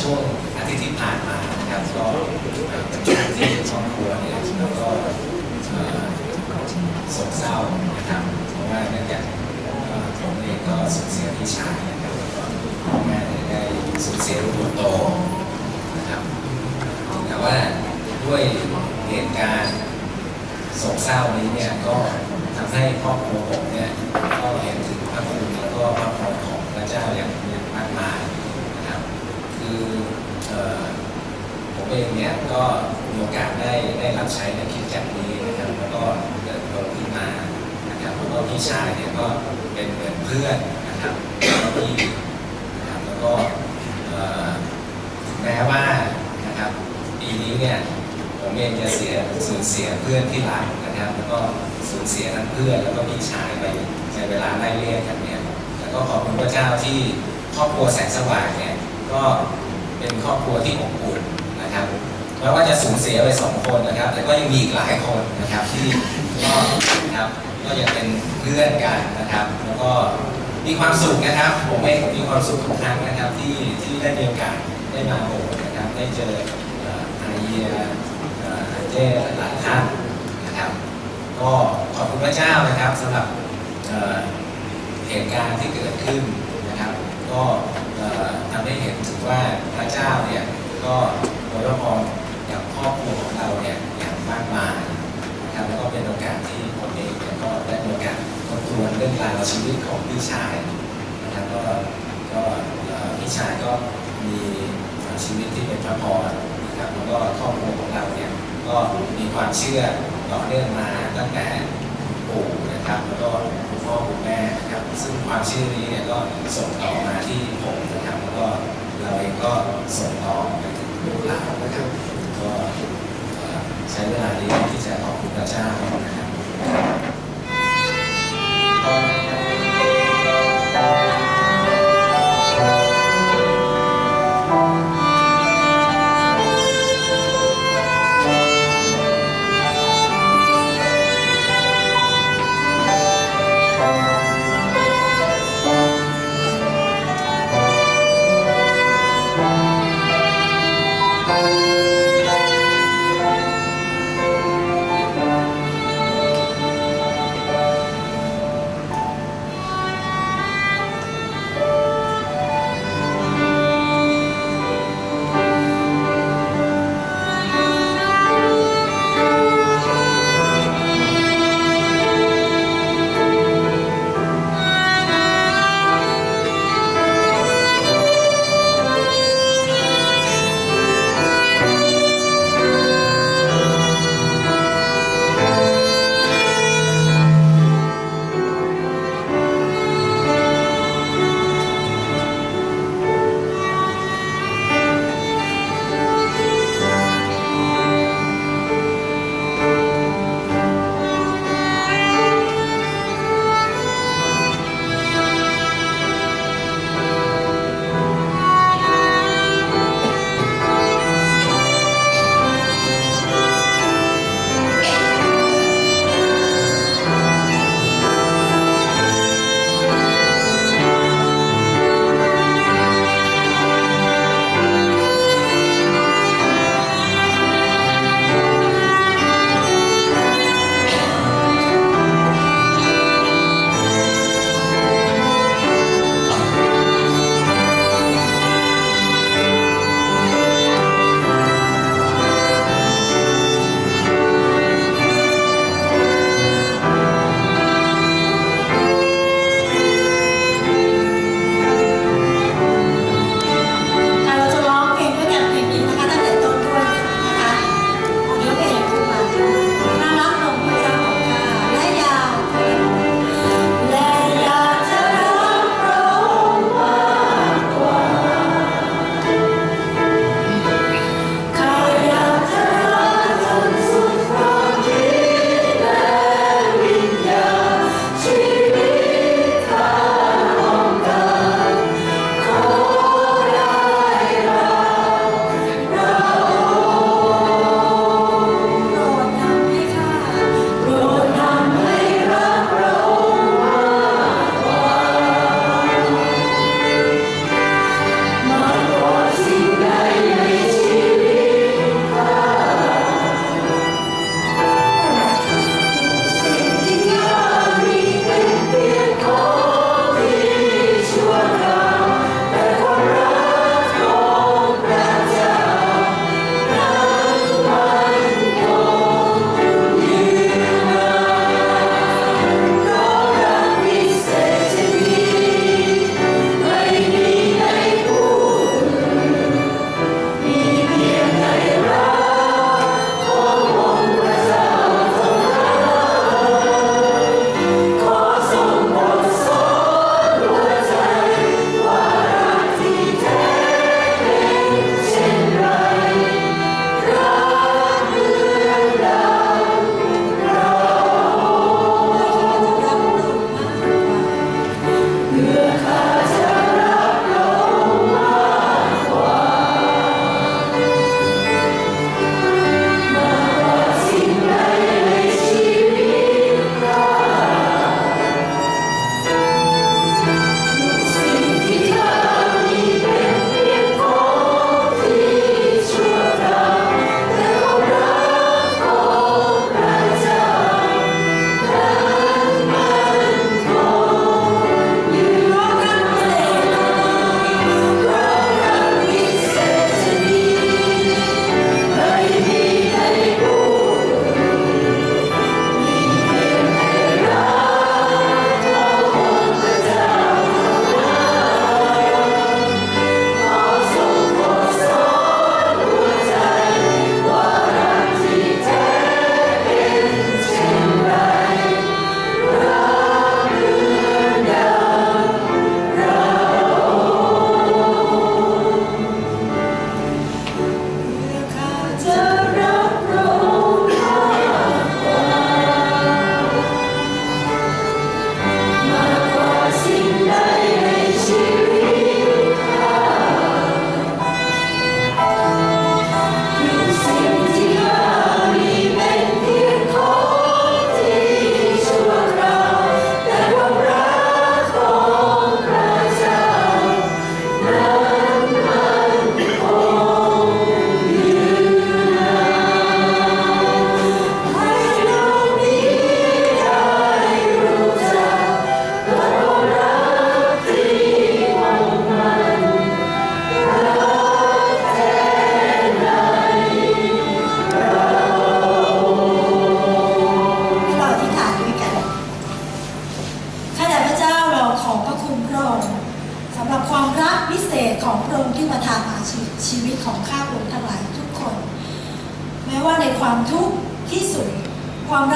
ช่วงอาทิตย์ที่ผ่านมานะครับก็เป็นช่วงที่ครอบครัวเนี่ยแล้วก็โศกเศร้านะครับเพราะว่าเนื่องจากเอ่อผมเองก็สูญเสียพี่ชายนะครับแล้วก็พ่อแม่ได้สูญเสียลูกคนโตนะครับแต่ว่าด้วยเหตุการณ์โศกเศร้านี้เนี่ยก็ทำให้ครอบครัวผมเนี่ยก็เห็นถึงพระคุณแล้วก็พระพรของพระเจ้าอย่างมากมาย คือผมเองเนี่ยก็มีโอกาสได้ได้รับใช้ในคิดจักนี้นะครับแล้วก็เกิดโตขึ้นมานะครับแล้วก็พี่ชายเนี่ยก็เป็นเหมือนเพื่อนนะครับแล้วก็พี่นะครับแล้วก็แม้ว่านะครับปีนี้เนี่ยผมเองจะเสียสูญเสียเพื่อนที่รักนะครับ แล้วก็สูญเสียทั้งเพื่อนแล้วก็พี่ชายไปในเวลาไล่เลี่ยกันเนี่ยแล้วก็ขอบคุณพระเจ้าที่ครอบครัวแสงสว่างเนี่ย ก็เป็นครอบครัวที่อบอุ่นนะครับแม้ว่าจะสูญเสียไปสองคนนะครับ แต่ก็ยังมีอีกหลายคนนะครับที่ก็นะครับก็ยังเป็นเพื่อนกันนะครับ แล้วก็มีความสุขนะครับ ผมเองมีความสุขทุกครั้งนะครับ ที่ที่ได้มีโอกาสได้มาโบสถ์นะครับได้เจออาเยียอาเจ้หลายท่านนะครับ ก็ขอบคุณพระเจ้านะครับสำหรับเหตุการณ์ที่เกิดขึ้นนะครับ ก็ ทำให้เห็นถึงว่าพระเจ้าเนี่ยก็โดยพรกับครอบครัวของเราเนี่ยอย่างมากมายนะครับแล้วก็เป็นโอกาสที่ผมเองเนี่ยก็ได้โอกาสทบทวนเรื่องราวชีวิตของพี่ชายนะครับก็ก็พี่ชายก็มีชีวิตที่เป็นพระพรนะครับแล้วก็ครอบครัวของเราเนี่ยก็มีความเชื่อต่อเนื่องมาตั้งแต่ปู่นะครับแล้วก็ พ่อคุณแม่นะครับซึ่งความเชื่อนี้เนี่ยก็ส่งต่อมาที่ผมนะครับแล้วก็เราเองก็ส่งต่อไปถึงลูกหลานนะครับก็ใช้เวลานี้ที่จะขอบคุณพระเจ้านะครับ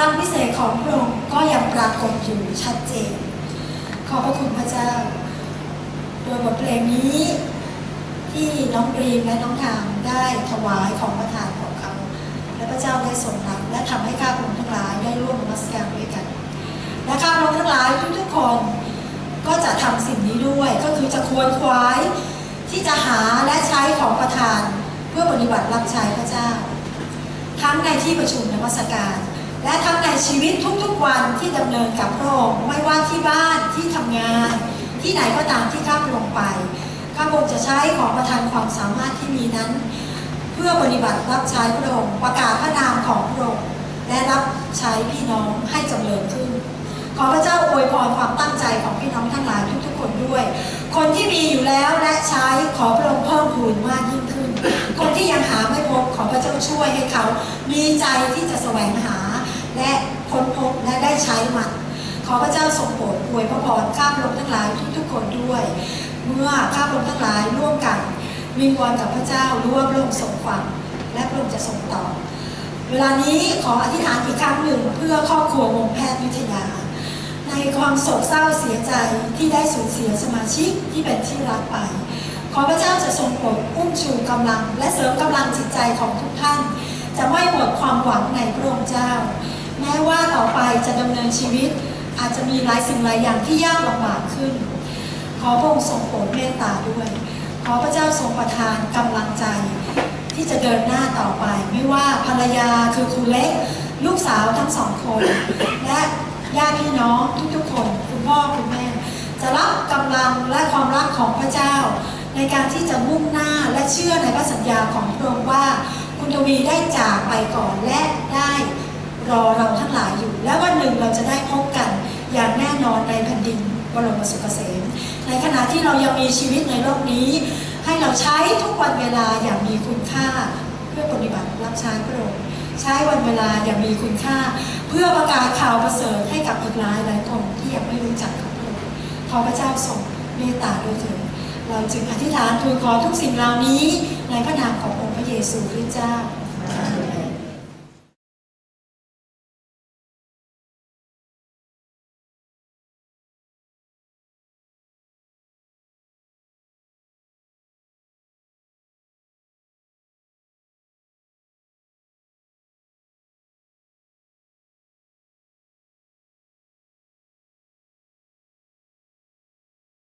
ความรักพิเศษของพระองค์ก็ยังปรากฏอยู่ชัดเจน ขอพระคุณพระเจ้า โดยบทเพลงนี้ที่น้องปรีมและน้องทามได้ถวายของประทานของเขา และพระเจ้าได้ทรงรับและทำให้ข้าพระองค์ทั้งหลายได้ร่วมนมัสการด้วยกัน และข้าพระองค์ทั้งหลายทุกๆคนก็จะทำสิ่งนี้ด้วยก็คือจะควรคว้ายที่จะหาและใช้ของประทานเพื่อปฏิบัติรับใช้พระเจ้า ทั้งในที่ประชุมนมัสการ และทั้งในชีวิตทุกๆวันที่ดำเนินกับพระองค์ไม่ว่าที่บ้านที่ทำงาน ที่ไหนก็ตามที่ข้าพระองไปข้าพงจะใช้ของประทานความสามารถที่มีนั้น เพื่อปฏิบัติรับใช้พระองค์ประกาศพระนามของพระองค์และรับใช้พี่น้องให้จำเริญขึ้น ขอพระเจ้าอวยพรความตั้งใจของพี่น้องทั้งหลายทุกๆคนด้วย คนที่มีอยู่แล้วและใช้ขอพระองค์เพิ่มพูนมากยิ่งขึ้น คนที่ยังหาไม่พบขอพระเจ้าช่วยให้เขา มีใจที่จะแสวงหา และค้นพบและได้ใช้มัน ขอพระเจ้าทรงโปรดอวยพระพรข้าพระองค์ทั้งหลายทุกๆคนด้วย เมื่อข้าพระองค์ทั้งหลายร่วมกันวิงวอนกับพระเจ้ารู้ว่าพระองค์ทรงฟังและพระองค์จะทรงตอบเวลานี้ขออธิษฐานอีกครั้งหนึ่งเพื่อครอบครัววงแพทย์วิทยา ในความโศกเศร้าเสียใจที่ได้สูญเสียสมาชิกที่เป็นที่รักไป ขอพระเจ้าจะทรงโปรดอุ้มชูกำลัง และเสริมกำลังจิตใจของทุกท่าน จะไม่หมดความหวังในพระองค์เจ้า แม้ว่าต่อไปจะดำเนินชีวิต อาจจะมีหลายสิ่งหลายอย่างที่ยากลำบากขึ้น ขอพระองค์ทรงโปรดเมตตาด้วย ขอพระเจ้าทรงประทานกำลังใจ ที่จะเดินหน้าต่อไป ไม่ว่าภรรยาคือครูเล็ก ลูกสาวทั้งสองคน และญาติพี่น้องทุกๆคน คุณพ่อคุณแม่ จะรับกำลังและความรักของพระเจ้า ในการที่จะมุ่งหน้าและเชื่อในพระสัญญาของพระองค์ว่า คุณทวีได้จากไปก่อนและได้ รอเราทั้งหลายอยู่ และวันหนึ่งเราจะได้พบกันอย่างแน่นอนในแผ่นดินบรมสุขเกษมในขณะที่เรายังมีชีวิตในโลกนี้ ให้เราใช้ทุกวันเวลาอย่างมีคุณค่า เพื่อปฏิบัติรับใช้พระองค์ใช้วันเวลาอย่างมีคุณค่า เพื่อประกาศข่าวประเสริฐให้กับอีกหลายหลายคนที่ยังไม่รู้จักพระองค์ขอพระเจ้าทรงเมตตาด้วยเถิดเราจึงอธิษฐานทูลขอทุกสิ่งเหล่านี้ในพระนามขององค์พระเยซูคริสต์เจ้า